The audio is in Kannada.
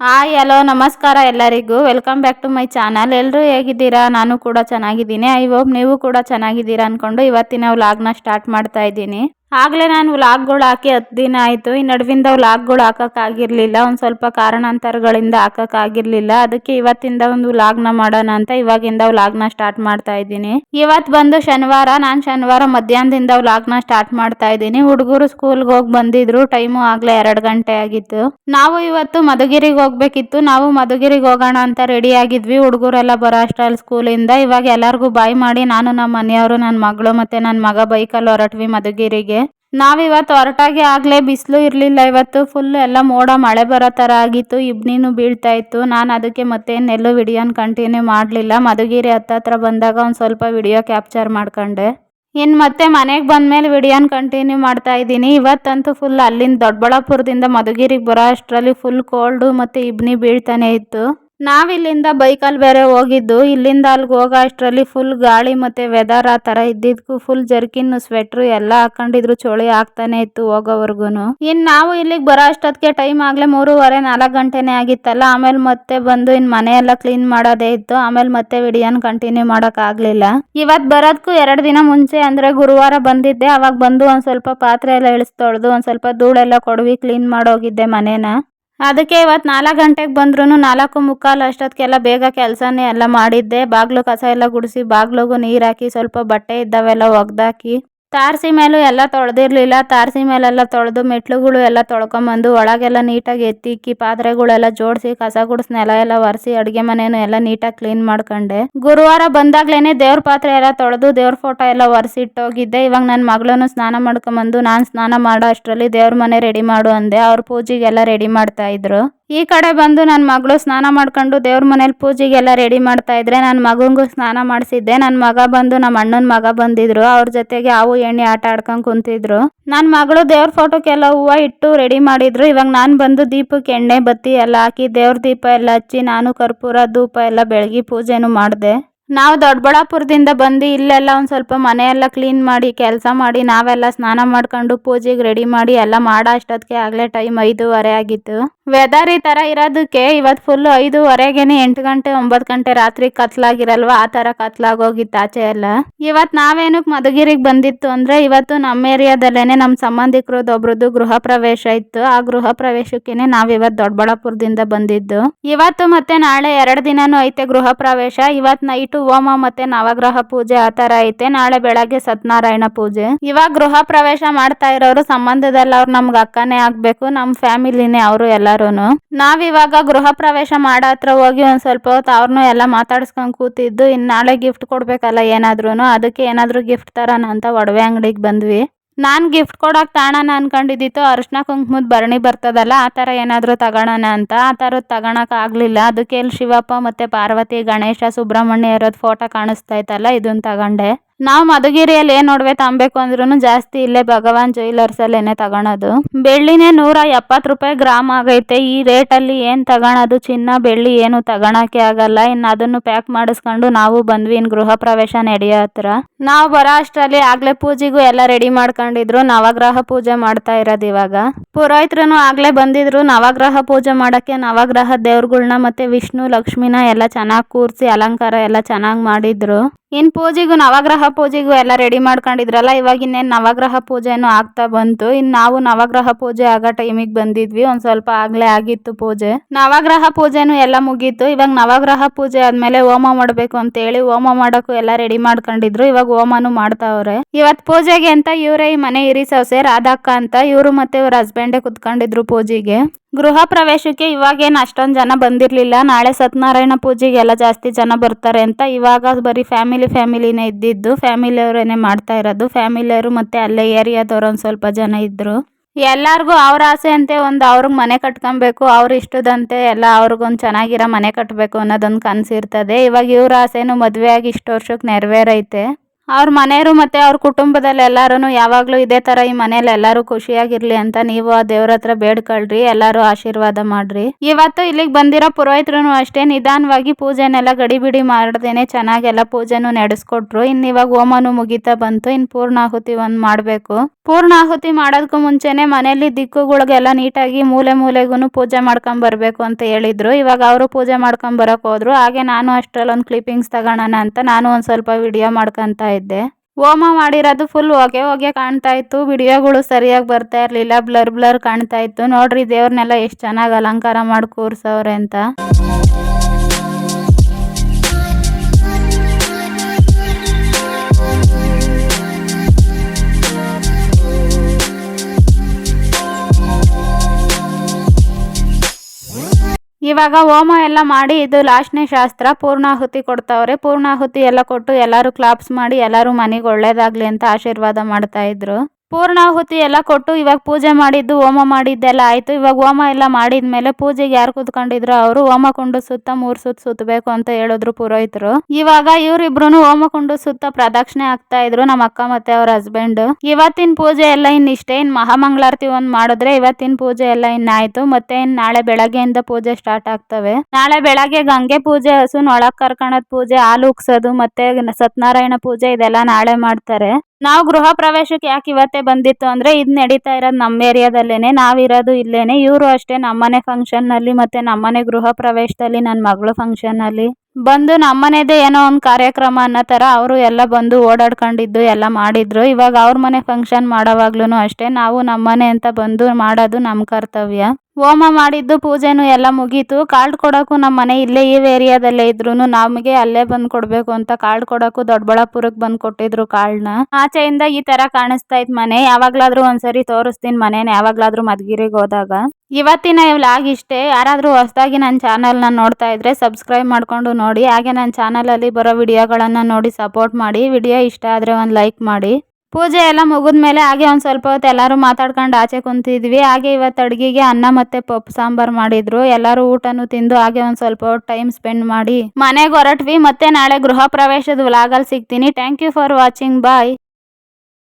ಹಾಯ್, ಹಲೋ, ನಮಸ್ಕಾರ ಎಲ್ಲರಿಗೂ. Welcome back to my channel ಎಲ್ಲರೂ ಹೇಗಿದ್ದೀರಾ? ನಾನು ಕೂಡ ಚೆನ್ನಾಗಿದ್ದೀನಿ. ಐ ಹೋಪ್ ನೀವು ಕೂಡ ಚೆನ್ನಾಗಿದ್ದೀರಾ ಅಂದ್ಕೊಂಡು ಇವತ್ತಿನ ವ್ಲಾಗ್ನ ಸ್ಟಾರ್ಟ್ ಮಾಡ್ತಾ ಇದ್ದೀನಿ. ಆಗಲೇ ನಾನು ವ್ಲಾಗ್ಗಳು ಹಾಕಿ ಹತ್ತು ದಿನ ಆಯಿತು. ಈ ನಡುವಿಂದ ವ್ಲಾಗ್ಗಳು ಹಾಕೋಕ್ಕಾಗಿರಲಿಲ್ಲ. ಒಂದು ಸ್ವಲ್ಪ ಕಾರಣಾಂತರಗಳಿಂದ ಹಾಕೋಕ್ಕಾಗಿರಲಿಲ್ಲ. ಅದಕ್ಕೆ ಇವತ್ತಿಂದ ಒಂದು ವ್ಲಾಗ್ನ ಮಾಡೋಣ ಅಂತ ಇವಾಗಿಂದ ಲಾಗ್ನ ಸ್ಟಾರ್ಟ್ ಮಾಡ್ತಾ ಇದ್ದೀನಿ. ಇವತ್ತು ಬಂದು ಶನಿವಾರ, ನಾನು ಶನಿವಾರ ಮಧ್ಯಾಹ್ನದಿಂದ ಲಾಗ್ನ ಸ್ಟಾರ್ಟ್ ಮಾಡ್ತಾ ಇದ್ದೀನಿ. ಹುಡುಗರು ಸ್ಕೂಲ್ಗೆ ಹೋಗಿ ಬಂದಿದ್ರು. ಟೈಮು ಆಗಲೇ ಎರಡು ಗಂಟೆ ಆಗಿತ್ತು. ನಾವು ಇವತ್ತು ಮಧುಗಿರಿಗೆ ಹೋಗ್ಬೇಕಿತ್ತು. ನಾವು ಮಧುಗಿರಿಗೆ ಹೋಗೋಣ ಅಂತ ರೆಡಿ ಆಗಿದ್ವಿ. ಹುಡುಗರೆಲ್ಲ ಬರೋ ಅಷ್ಟ್ರಲ್ಲಿ ಸ್ಕೂಲಿಂದ. ಇವಾಗ ಎಲ್ಲರಿಗೂ ಬಾಯ್ ಮಾಡಿ ನಾನು ನಮ್ಮ ಮನೆಯವರು ನನ್ನ ಮಗಳು ಮತ್ತೆ ನನ್ನ ಮಗ ಬೈಕಲ್ಲಿ ಹೊರಟ್ವಿ ಮಧುಗಿರಿಗೆ. ನಾವಿವತ್ತು ಹೊರಟಾಗೆ ಆಗಲೇ ಬಿಸಿಲು ಇರಲಿಲ್ಲ. ಇವತ್ತು ಫುಲ್ ಎಲ್ಲ ಮೋಡ, ಮಳೆ ಬರೋ ಥರ ಆಗಿತ್ತು. ಇಬ್ನಿನೂ ಬೀಳ್ತಾ ಇತ್ತು. ನಾನು ಅದಕ್ಕೆ ಮತ್ತೆ ಇನ್ನೆಲ್ಲೂ ವಿಡಿಯೋನ ಕಂಟಿನ್ಯೂ ಮಾಡಲಿಲ್ಲ. ಮಧುಗಿರಿ ಹತ್ತತ್ರ ಬಂದಾಗ ಒಂದು ಸ್ವಲ್ಪ ವಿಡಿಯೋ ಕ್ಯಾಪ್ಚರ್ ಮಾಡ್ಕೊಂಡೆ. ಇನ್ನು ಮತ್ತೆ ಮನೆಗೆ ಬಂದಮೇಲೆ ವಿಡಿಯೋನ ಕಂಟಿನ್ಯೂ ಮಾಡ್ತಾ ಇದ್ದೀನಿ. ಇವತ್ತಂತೂ ಫುಲ್ ಅಲ್ಲಿಂದ ದೊಡ್ಡಬಳ್ಳಾಪುರದಿಂದ ಮಧುಗಿರಿಗೆ ಬರೋ ಅಷ್ಟರಲ್ಲಿ ಫುಲ್ ಕೋಲ್ಡು ಮತ್ತು ಇಬ್ನಿ ಬೀಳ್ತಾನೆ ಇತ್ತು. ನಾವಿಲ್ಲಿಂದ ಬೈಕಲ್ಲಿ ಬೇರೆ ಹೋಗಿದ್ದು, ಇಲ್ಲಿಂದ ಅಲ್ಲಿಗೆ ಹೋಗೋ ಅಷ್ಟರಲ್ಲಿ ಫುಲ್ ಗಾಳಿ ಮತ್ತು ವೆದರ್ ಆ ಥರ ಇದ್ದಿದ್ದಕ್ಕೂ ಫುಲ್ ಜರ್ಕಿನ್ ಸ್ವೆಟ್ರು ಎಲ್ಲ ಹಾಕೊಂಡಿದ್ರು, ಚಳಿ ಆಗ್ತಾನೆ ಇತ್ತು ಹೋಗೋವರೆಗೂ ಇನ್ನು ನಾವು ಇಲ್ಲಿಗೆ ಬರೋ ಅಷ್ಟೊತ್ತಿಗೆ ಟೈಮ್ ಆಗಲೇ ಮೂರುವರೆ, ನಾಲ್ಕು ಗಂಟೆನೇ ಆಗಿತ್ತಲ್ಲ, ಆಮೇಲೆ ಮತ್ತೆ ಬಂದು ಇನ್ನು ಮನೆಯೆಲ್ಲ ಕ್ಲೀನ್ ಮಾಡೋದೇ ಇತ್ತು, ಆಮೇಲೆ ಮತ್ತೆ ವಿಡಿಯೋನ ಕಂಟಿನ್ಯೂ ಮಾಡೋಕ್ಕಾಗಲಿಲ್ಲ ಇವತ್ತು ಬರೋದಕ್ಕೂ ಎರಡು ದಿನ ಮುಂಚೆ, ಅಂದರೆ ಗುರುವಾರ ಬಂದಿದ್ದೆ, ಅವಾಗ ಬಂದು ಒಂದು ಸ್ವಲ್ಪ ಪಾತ್ರೆ ಎಲ್ಲ ಇಳಿಸ್ತೊಳ್ದು ಒಂದು ಸ್ವಲ್ಪ ಧೂಳೆಲ್ಲ ಕೊಡವಿ ಕ್ಲೀನ್ ಮಾಡೋಗಿದ್ದೆ ಮನೇನ. ಅದಕ್ಕೆ ಇವತ್ತು ನಾಲ್ಕು ಗಂಟೆಗೆ ಬಂದ್ರೂ ನಾಲ್ಕು ಮುಕ್ಕಾಲು ಅಷ್ಟೊತ್ತಿಗೆಲ್ಲ ಬೇಗ ಕೆಲಸನೇ ಎಲ್ಲ ಮಾಡಿದ್ದೆ. ಬಾಗಿಲು ಕಸ ಎಲ್ಲ ಗುಡಿಸಿ, ಬಾಗಿಲಿಗೂ ನೀರು ಹಾಕಿ ಸ್ವಲ್ಪ ಬಟ್ಟೆ ಇದ್ದಾವೆಲ್ಲ ಒಗ್ದಾಕಿ ತಾರಸಿ ಮೇಲೂ ಎಲ್ಲ ತೊಳೆದಿರಲಿಲ್ಲ. ತಾರಸಿ ಮೇಲೆಲ್ಲ ತೊಳೆದು ಮೆಟ್ಲುಗಳು ಎಲ್ಲ ತೊಳ್ಕೊಂಬಂದು ಒಳಗೆಲ್ಲ ನೀಟಾಗಿ ಎತ್ತಿಕ್ಕಿ ಪಾತ್ರೆಗಳೆಲ್ಲ ಜೋಡಿಸಿ, ಕಸ ಗುಡಿಸಿ ಎಲ್ಲ ಒರೆಸಿ, ಅಡುಗೆ ಮನೇನು ಎಲ್ಲ ನೀಟಾಗಿ ಕ್ಲೀನ್ ಮಾಡ್ಕೊಂಡೆ. ಗುರುವಾರ ಬಂದಾಗ್ಲೇನೆ ದೇವ್ರ ಪಾತ್ರೆ ಎಲ್ಲ ತೊಳೆದು ದೇವ್ರ ಫೋಟೋ ಎಲ್ಲ ಒರೆಸಿಟ್ಟೋಗಿದ್ದೆ ಇವಾಗ ನನ್ನ ಮಗಳೂ ಸ್ನಾನ ಮಾಡ್ಕೊಂಬಂದು ನಾನು ಸ್ನಾನ ಮಾಡೋ ಅಷ್ಟರಲ್ಲಿ ದೇವ್ರ ಮನೆ ರೆಡಿ ಮಾಡು ಅಂದೆ. ಅವ್ರ ಪೂಜೆಗೆಲ್ಲ ರೆಡಿ ಮಾಡ್ತಾ ಇದ್ರು. ಈ ಕಡೆ ಬಂದು ನನ್ನ ಮಗಳು ಸ್ನಾನ ಮಾಡ್ಕೊಂಡು ದೇವ್ರ ಮನೇಲಿ ಪೂಜೆಗೆಲ್ಲ ರೆಡಿ ಮಾಡ್ತಾ ಇದ್ರೆ ನನ್ನ ಮಗಂಗೂ ಸ್ನಾನ ಮಾಡಿಸಿದ್ದೆ. ನನ್ನ ಮಗ ಬಂದು ನಮ್ಮ ಅಣ್ಣನ ಮಗ ಬಂದಿದ್ರು. ಅವ್ರ ಜೊತೆಗೆ ಹಾವು ಎಣ್ಣೆ ಆಟ ಆಡ್ಕೊಂಡು ಕುಂತಿದ್ರು. ನನ್ನ ಮಗಳು ದೇವ್ರ ಫೋಟೋಕ್ಕೆಲ್ಲ ಹೂವು ಇಟ್ಟು ರೆಡಿ ಮಾಡಿದ್ರು. ಇವಾಗ ನಾನು ಬಂದು ದೀಪಕ್ಕೆ ಎಣ್ಣೆ, ಬತ್ತಿ ಎಲ್ಲ ಹಾಕಿ ದೇವ್ರ ದೀಪ ಎಲ್ಲ ಹಚ್ಚಿ ನಾನು ಕರ್ಪೂರ, ಧೂಪ ಎಲ್ಲ ಬೆಳಗಿ ಪೂಜೆನು ಮಾಡಿದೆ. ನಾವು ದೊಡ್ಡಬಳ್ಳಾಪುರದಿಂದ ಬಂದು ಇಲ್ಲೆಲ್ಲ ಒಂದು ಸ್ವಲ್ಪ ಮನೆಯೆಲ್ಲ ಕ್ಲೀನ್ ಮಾಡಿ, ಕೆಲಸ ಮಾಡಿ, ನಾವೆಲ್ಲ ಸ್ನಾನ ಮಾಡ್ಕೊಂಡು ಪೂಜೆಗೆ ರೆಡಿ ಮಾಡಿ ಎಲ್ಲ ಮಾಡೋ ಅಷ್ಟೊತ್ತಿಗೆ ಆಗಲೇ ಟೈಮ್ ಐದೂವರೆ ಆಗಿತ್ತು. ವೆದರ್ ಈ ಥರ ಇರೋದಕ್ಕೆ ಇವತ್ತು ಫುಲ್ಲು ಐದುವರೆಗೇನೆ ಎಂಟು ಗಂಟೆ, ಒಂಬತ್ತು ಗಂಟೆ ರಾತ್ರಿ ಕತ್ಲಾಗಿರಲ್ವಾ? ಆ ಥರ ಕತ್ಲಾಗೋಗಿತ್ತು ಆಚೆ ಎಲ್ಲ. ಇವತ್ತು ನಾವೇನಕ್ಕೆ ಮಧುಗಿರಿಗೆ ಬಂದಿತ್ತು ಅಂದರೆ ಇವತ್ತು ನಮ್ಮ ಏರಿಯಾದಲ್ಲೇನೆ ನಮ್ಮ ಸಂಬಂಧಿಕರದ್ದು ಒಬ್ರದ್ದು ಗೃಹ ಪ್ರವೇಶ ಇತ್ತು. ಆ ಗೃಹ ಪ್ರವೇಶಕ್ಕೇನೆ ನಾವು ಇವತ್ತು ದೊಡ್ಡಬಳ್ಳಾಪುರದಿಂದ ಬಂದಿದ್ದು. ಇವತ್ತು ಮತ್ತೆ ನಾಳೆ ಎರಡು ದಿನನೂ ಐತೆ ಗೃಹ ಪ್ರವೇಶ. ಇವತ್ತು ನೈಟು ಹೋಮ ಮತ್ತೆ ನವಗ್ರಹ ಪೂಜೆ ಆ ಥರ ಐತೆ. ನಾಳೆ ಬೆಳಗ್ಗೆ ಸತ್ಯನಾರಾಯಣ ಪೂಜೆ. ಇವಾಗ ಗೃಹ ಪ್ರವೇಶ ಮಾಡ್ತಾ ಇರೋರು ಸಂಬಂಧದಲ್ಲಿ ಅವ್ರು ನಮ್ಗೆ ಅಕ್ಕನೇ ಆಗ್ಬೇಕು. ನಮ್ಮ ಫ್ಯಾಮಿಲಿನೇ ಅವರು ಎಲ್ಲರೂ ನಾವಿವಾಗ ಗೃಹ ಪ್ರವೇಶ ಮಾಡೋ ಹತ್ರ ಹೋಗಿ ಒಂದ್ ಸ್ವಲ್ಪ ಹೊತ್ತು ಅವ್ರನ್ನೂ ಎಲ್ಲ ಮಾತಾಡ್ಸ್ಕೊಂಡ್ ಕೂತಿದ್ದು ಇನ್ನು ನಾಳೆ ಗಿಫ್ಟ್ ಕೊಡ್ಬೇಕಲ್ಲ ಏನಾದ್ರೂ ಅದಕ್ಕೆ ಏನಾದರೂ ಗಿಫ್ಟ್ ತರೋಣ ಅಂತ ಒಡವೆ ಅಂಗಡಿಗೆ ಬಂದ್ವಿ. ನಾನು ಗಿಫ್ಟ್ ಕೊಡೋಕೆ ತಾಣನ ಅನ್ಕೊಂಡಿದ್ದಿತ್ತು, ಅರಿಶಿನ ಕುಂಕುಮದ ಭರಣಿ ಬರ್ತದಲ್ಲ, ಆ ಥರ ಏನಾದರೂ ತಗೊಳೋಣ ಅಂತ. ಆ ಥರದ್ದು ತಗೊಳಕ್ ಆಗಲಿಲ್ಲ. ಅದಕ್ಕೆ ಇಲ್ಲಿ ಶಿವಪ್ಪ ಮತ್ತು ಪಾರ್ವತಿ, ಗಣೇಶ, ಸುಬ್ರಹ್ಮಣ್ಯ ಇರೋದು ಫೋಟೋ ಕಾಣಿಸ್ತಾ ಇತ್ತಲ್ಲ ಇದನ್ನ ತಗೊಂಡೆ. ನಾವು ಮಧುಗಿರಿಯಲ್ಲಿ ಏನು ಒಡವೆ ತಗೊಬೇಕು ಅಂದ್ರೂ ಜಾಸ್ತಿ ಇಲ್ಲೇ ಭಗವಾನ್ ಜ್ಯುವೆಲರ್ಸಲ್ಲೇನೆ ತಗೊಳೋದು. ಬೆಳ್ಳಿನೇ ನೂರ ಎಪ್ಪತ್ತು ರೂಪಾಯಿ ಗ್ರಾಮ್ ಆಗೈತೆ. ಈ ರೇಟಲ್ಲಿ ಏನು ತಗೊಳೋದು? ಚಿನ್ನ, ಬೆಳ್ಳಿ ಏನು ತಗೊಳಕ್ಕೆ ಆಗಲ್ಲ. ಇನ್ನು ಅದನ್ನು ಪ್ಯಾಕ್ ಮಾಡಿಸ್ಕೊಂಡು ನಾವು ಬಂದ್ವಿ. ಇನ್ನು ಗೃಹ ಪ್ರವೇಶ ನಡೆಯೋ ಹತ್ರ. ನಾವು ಬರೋ ಅಷ್ಟರಲ್ಲಿ ಆಗಲೇ ಪೂಜೆಗೂ ಎಲ್ಲ ರೆಡಿ ಮಾಡ್ಕೊಂಡಿದ್ರು. ನವಗ್ರಹ ಪೂಜೆ ಮಾಡ್ತಾ ಇರೋದು ಇವಾಗ. ಪುರೋಹಿತ್ರನು ಆಗ್ಲೇ ಬಂದಿದ್ರು. ನವಗ್ರಹ ಪೂಜೆ ಮಾಡೋಕ್ಕೆ ನವಗ್ರಹ ದೇವ್ರುಗಳ್ನ ಮತ್ತೆ ವಿಷ್ಣು, ಲಕ್ಷ್ಮಿನ ಎಲ್ಲ ಚೆನ್ನಾಗಿ ಕೂರಿಸಿ ಅಲಂಕಾರ ಎಲ್ಲ ಚೆನ್ನಾಗಿ ಮಾಡಿದ್ರು. ಇನ್ ಪೂಜೆಗೂ ನವಗ್ರಹ ಪೂಜೆಗೂ ಎಲ್ಲ ರೆಡಿ ಮಾಡ್ಕೊಂಡಿದ್ರಲ್ಲ, ಇವಾಗ ಇನ್ನೇನು ನವಗ್ರಹ ಪೂಜೆನು ಆಗ್ತಾ ಬಂತು. ಇನ್ನು ನಾವು ನವಗ್ರಹ ಪೂಜೆ ಆಗೋ ಟೈಮಿಗೆ ಬಂದಿದ್ವಿ, ಒಂದು ಸ್ವಲ್ಪ ಆಗಲೇ ಆಗಿತ್ತು ಪೂಜೆ. ನವಗ್ರಹ ಪೂಜೆನೂ ಎಲ್ಲ ಮುಗೀತು. ಇವಾಗ ನವಗ್ರಹ ಪೂಜೆ ಆದ್ಮೇಲೆ ಹೋಮ ಮಾಡಬೇಕು ಅಂತೇಳಿ ಹೋಮ ಮಾಡೋಕ್ಕೂ ಎಲ್ಲ ರೆಡಿ ಮಾಡ್ಕೊಂಡಿದ್ರು. ಇವಾಗ ಹೋಮನೂ ಮಾಡ್ತಾವ್ರೆ. ಇವತ್ತು ಪೂಜೆಗೆ ಅಂತ ಇವರೇ ಈ ಮನೆ ಇರಿ ಸೊಸೆ, ರಾಧಕ್ಕ ಅಂತ ಇವರು ಮತ್ತೆ ಇವ್ರ ಹಸ್ಬೆಂಡೇ ಕುತ್ಕೊಂಡಿದ್ರು ಪೂಜೆಗೆ. ಗೃಹ ಪ್ರವೇಶಕ್ಕೆ ಇವಾಗೇನು ಅಷ್ಟೊಂದು ಜನ ಬಂದಿರಲಿಲ್ಲ. ನಾಳೆ ಸತ್ಯನಾರಾಯಣ ಪೂಜೆಗೆಲ್ಲ ಜಾಸ್ತಿ ಜನ ಬರ್ತಾರೆ ಅಂತ ಇವಾಗ ಬರೀ ಫ್ಯಾಮಿಲಿ ಫ್ಯಾಮಿಲಿನೇ ಇದ್ದಿದ್ದು. ಫ್ಯಾಮಿಲಿಯವರೇನೆ ಮಾಡ್ತಾ ಇರೋದು. ಫ್ಯಾಮಿಲಿಯವರು ಮತ್ತೆ ಅಲ್ಲೇ ಏರಿಯಾದವ್ರು ಒಂದು ಸ್ವಲ್ಪ ಜನ ಇದ್ದರು ಎಲ್ಲರಿಗೂ ಅವ್ರ ಆಸೆ ಅಂತೆ ಒಂದು ಅವ್ರಿಗೆ ಮನೆ ಕಟ್ಕೊಬೇಕು, ಅವ್ರ ಇಷ್ಟದಂತೆ ಎಲ್ಲ ಅವ್ರಿಗೊಂದು ಚೆನ್ನಾಗಿರೋ ಮನೆ ಕಟ್ಟಬೇಕು ಅನ್ನೋದೊಂದು ಕನಸಿರ್ತದೆ. ಇವಾಗ ಇವ್ರ ಆಸೆನೂ ಮದುವೆ ಆಗಿ ಇಷ್ಟು ವರ್ಷಕ್ಕೆ ನೆರವೇರೈತೆ. ಅವ್ರ ಮನೆಯವರು ಮತ್ತೆ ಅವ್ರ ಕುಟುಂಬದಲ್ಲಿ ಎಲ್ಲಾರು ಯಾವಾಗಲೂ ಇದೇ ತರ ಈ ಮನೇಲಿ ಎಲ್ಲಾರು ಖುಷಿಯಾಗಿರ್ಲಿ ಅಂತ ನೀವು ಆ ದೇವ್ರ ಹತ್ರ ಬೇಡ್ಕೊಳ್ರಿ, ಎಲ್ಲಾರು ಆಶೀರ್ವಾದ ಮಾಡ್ರಿ. ಇವತ್ತು ಇಲ್ಲಿಗೆ ಬಂದಿರೋ ಪುರೋಹಿತರು ಅಷ್ಟೇ ನಿಧಾನವಾಗಿ ಪೂಜೆನೆಲ್ಲ ಗಡಿಬಿಡಿ ಮಾಡ್ದೇನೆ ಚೆನ್ನಾಗೆಲ್ಲ ಪೂಜೆನು ನಡೆಸ್ಕೊಟ್ರು. ಇನ್ ಇವಾಗ ಓಮನು ಮುಗಿತಾ ಬಂತು, ಇನ್ ಪೂರ್ಣಾಹುತಿ ಒಂದ್ ಮಾಡ್ಬೇಕು. ಪೂರ್ಣಾಹುತಿ ಮಾಡೋದಕ್ಕೂ ಮುಂಚೆನೆ ಮನೆಯಲ್ಲಿ ದಿಕ್ಕುಗಳಿಗೆಲ್ಲ ನೀಟಾಗಿ ಮೂಲೆ ಮೂಲೆಗೂ ಪೂಜೆ ಮಾಡ್ಕೊಂಡ್ ಬರ್ಬೇಕು ಅಂತ ಹೇಳಿದ್ರು. ಇವಾಗ ಅವರು ಪೂಜೆ ಮಾಡ್ಕೊಂಡ್ ಬರಕ್ ಹೋದ್ರು. ಹಾಗೆ ನಾನು ಅಷ್ಟ್ರಲ್ಲಿ ಒಂದ್ ಕ್ಲಿಪ್ಪಿಂಗ್ಸ್ ತಗೋಣ ಅಂತ ನಾನು ಒಂದ್ ಸ್ವಲ್ಪ ವಿಡಿಯೋ ಮಾಡ್ಕೊಂತ ಇದ್ದೆ. ಹೋಮ ಮಾಡಿರೋದು ಫುಲ್ ಹೊಗೆ ಹೊಗೆ ಕಾಣ್ತಾ ಇತ್ತು. ವಿಡಿಯೋಗಳು ಸರಿಯಾಗಿ ಬರ್ತಾ ಇರಲಿಲ್ಲ. ಬ್ಲರ್ ಬ್ಲರ್ ಕಾಣ್ತಾ ಇತ್ತು. ನೋಡ್ರಿ, ದೇವ್ರನ್ನೆಲ್ಲ ಎಷ್ಟು ಚೆನ್ನಾಗಿ ಅಲಂಕಾರ ಮಾಡಿ ಕೂರ್ಸವ್ರೆ ಅಂತ. ಇವಾಗ ಹೋಮ ಎಲ್ಲ ಮಾಡಿ ಇದು ಲಾಸ್ಟ್ನೇ ಶಾಸ್ತ್ರ, ಪೂರ್ಣಾಹುತಿ ಕೊಡ್ತಾವ್ರೆ. ಪೂರ್ಣಾಹುತಿ ಎಲ್ಲ ಕೊಟ್ಟು ಎಲ್ಲರೂ ಕ್ಲಾಪ್ಸ್ ಮಾಡಿ ಎಲ್ಲರೂ ಮನೆಗೆ ಒಳ್ಳೇದಾಗಲಿ ಅಂತ ಆಶೀರ್ವಾದ ಮಾಡ್ತಾ ಇದ್ರು. ಪೂರ್ಣಾಹುತಿ ಎಲ್ಲ ಕೊಟ್ಟು ಇವಾಗ ಪೂಜೆ ಮಾಡಿದ್ದು, ಹೋಮ ಮಾಡಿದ್ದೆಲ್ಲ ಆಯ್ತು. ಇವಾಗ ಹೋಮ ಎಲ್ಲ ಮಾಡಿದ್ಮೇಲೆ ಪೂಜೆಗೆ ಯಾರು ಕೂತ್ಕೊಂಡಿದ್ರು ಅವರು ಹೋಮ ಕುಂಡು ಸುತ್ತ ಮೂರು ಸುತ್ತ ಸುತ್ತಬೇಕು ಅಂತ ಹೇಳಿದ್ರು ಪುರೋಹಿತರು. ಇವಾಗ ಇವರಿಬ್ರು ಹೋಮ ಕುಂಡು ಸುತ್ತ ಪ್ರದಕ್ಷಿಣೆ ಆಗ್ತಾ ಇದ್ರು ನಮ್ಮ ಅಕ್ಕ ಮತ್ತೆ ಅವ್ರ ಹಸ್ಬೆಂಡ್ ಇವತ್ತಿನ ಪೂಜೆ ಎಲ್ಲ ಇನ್ ಇಷ್ಟೇ, ಇನ್ ಮಹಾಮಂಗಳಾರತಿ ಒಂದ್ ಮಾಡಿದ್ರೆ ಇವತ್ತಿನ ಪೂಜೆ ಎಲ್ಲ ಇನ್ ಆಯ್ತು. ಮತ್ತೆ ಇನ್ ನಾಳೆ ಬೆಳಗ್ಗೆಯಿಂದ ಪೂಜೆ ಸ್ಟಾರ್ಟ್ ಆಗ್ತವೆ. ನಾಳೆ ಬೆಳಗ್ಗೆ ಗಂಗೆ ಪೂಜೆ, ಹಸುನ್ ಒಳಗ್ ಕರ್ಕಣದ್ ಪೂಜೆ, ಹಾಲು ಉಕ್ಸೋದು, ಮತ್ತೆ ಸತ್ಯನಾರಾಯಣ ಪೂಜೆ ಇದೆಲ್ಲ ನಾಳೆ ಮಾಡ್ತಾರೆ. ನಾವು ಗೃಹ ಪ್ರವೇಶಕ್ಕೆ ಯಾಕೆ ಇವತ್ತೇ ಬಂದಿತ್ತು ಅಂದ್ರೆ ಇದು ನಡೀತಾ ಇರೋದು ನಮ್ಮ ಏರಿಯಾದಲ್ಲೇನೆ ನಾವಿರೋದು ಇಲ್ಲೇ ಇವರು ಅಷ್ಟೇ ನಮ್ಮನೆ ಫಂಕ್ಷನ್ನಲ್ಲಿ ಮತ್ತೆ ನಮ್ಮನೆ ಗೃಹ ಪ್ರವೇಶದಲ್ಲಿ ನನ್ನ ಮಗಳು ಫಂಕ್ಷನ್ ಅಲ್ಲಿ. ಬಂದು ನಮ್ಮನೆದೇ ಏನೋ ಒಂದು ಕಾರ್ಯಕ್ರಮ ಅನ್ನೋ ಥರ ಅವರು ಎಲ್ಲ ಬಂದು ಓಡಾಡ್ಕೊಂಡಿದ್ದು, ಎಲ್ಲ ಮಾಡಿದ್ರು. ಇವಾಗ ಅವ್ರ ಮನೆ ಫಂಕ್ಷನ್ ಮಾಡೋವಾಗ್ಲೂ ಅಷ್ಟೇ. ನಾವು ನಮ್ಮನೆ ಅಂತ ಬಂದು ಮಾಡೋದು ನಮ್ಮ ಕರ್ತವ್ಯ. ಹೋಮ ಮಾಡಿದ್ದು ಪೂಜೆನೂ ಎಲ್ಲ ಮುಗೀತು. ಕಾರ್ಡ್ ಕೊಡೋಕ್ಕೂ ನಮ್ಮ ಮನೆ ಇಲ್ಲೇ ಈ ಏರಿಯಾದಲ್ಲೇ ಇದ್ರು ನಮಗೆ ಅಲ್ಲೇ ಬಂದು ಕೊಡಬೇಕು ಅಂತ ಕಾರ್ಡ್ ಕೊಡೋಕು ದೊಡ್ಡಬಳ್ಳಾಪುರಕ್ಕೆ ಬಂದು ಕೊಟ್ಟಿದ್ರು ಕಾರ್ಡ್ನ ಆಚೆಯಿಂದ ಈ ತರ ಕಾಣಿಸ್ತಾ ಇತ್ತು ಮನೆ. ಯಾವಾಗ್ಲಾದ್ರೂ ಒಂದ್ಸರಿ ತೋರಿಸ್ತೀನಿ ಮನೇನ ಯಾವಾಗ್ಲಾದ್ರೂ ಮದ್ಗಿರಿಗೆ ಹೋದಾಗ. ಇವತ್ತಿನ ವ್ಲಾಗ್ ಇಷ್ಟೇ. ಯಾರಾದರೂ ಹೊಸದಾಗಿ ನನ್ನ ಚಾನಲ್ನ ನೋಡ್ತಾ ಇದ್ರೆ ಸಬ್ಸ್ಕ್ರೈಬ್ ಮಾಡ್ಕೊಂಡು ನೋಡಿ. ಹಾಗೆ ನನ್ನ ಚಾನಲಲ್ಲಿ ಬರೋ ವಿಡಿಯೋಗಳನ್ನು ನೋಡಿ ಸಪೋರ್ಟ್ ಮಾಡಿ. ವಿಡಿಯೋ ಇಷ್ಟ ಆದರೆ ಒಂದು ಲೈಕ್ ಮಾಡಿ. ಪೂಜೆ ಎಲ್ಲ ಮುಗಿದ ಮೇಲೆ ಹಾಗೆ ಒಂದು ಸ್ವಲ್ಪ ಹೊತ್ತು ಎಲ್ಲರೂ ಮಾತಾಡ್ಕೊಂಡು ಆಚೆ ಕುಂತಿದ್ವಿ. ಹಾಗೆ ಇವತ್ತು ಅಡುಗೆಗೆ ಅನ್ನ ಮತ್ತು ಪಪ್ಪು ಸಾಂಬಾರು ಮಾಡಿದ್ರು. ಎಲ್ಲರೂ ಊಟನೂ ತಿಂದು ಹಾಗೆ ಒಂದು ಸ್ವಲ್ಪ ಹೊತ್ತು ಟೈಮ್ ಸ್ಪೆಂಡ್ ಮಾಡಿ ಮನೆಗೆ ಹೊರಟ್ವಿ. ಮತ್ತೆ ನಾಳೆ ಗೃಹ ಪ್ರವೇಶದ ವ್ಲಾಗಲ್ಲಿ ಸಿಗ್ತೀನಿ. Thank you for watching bye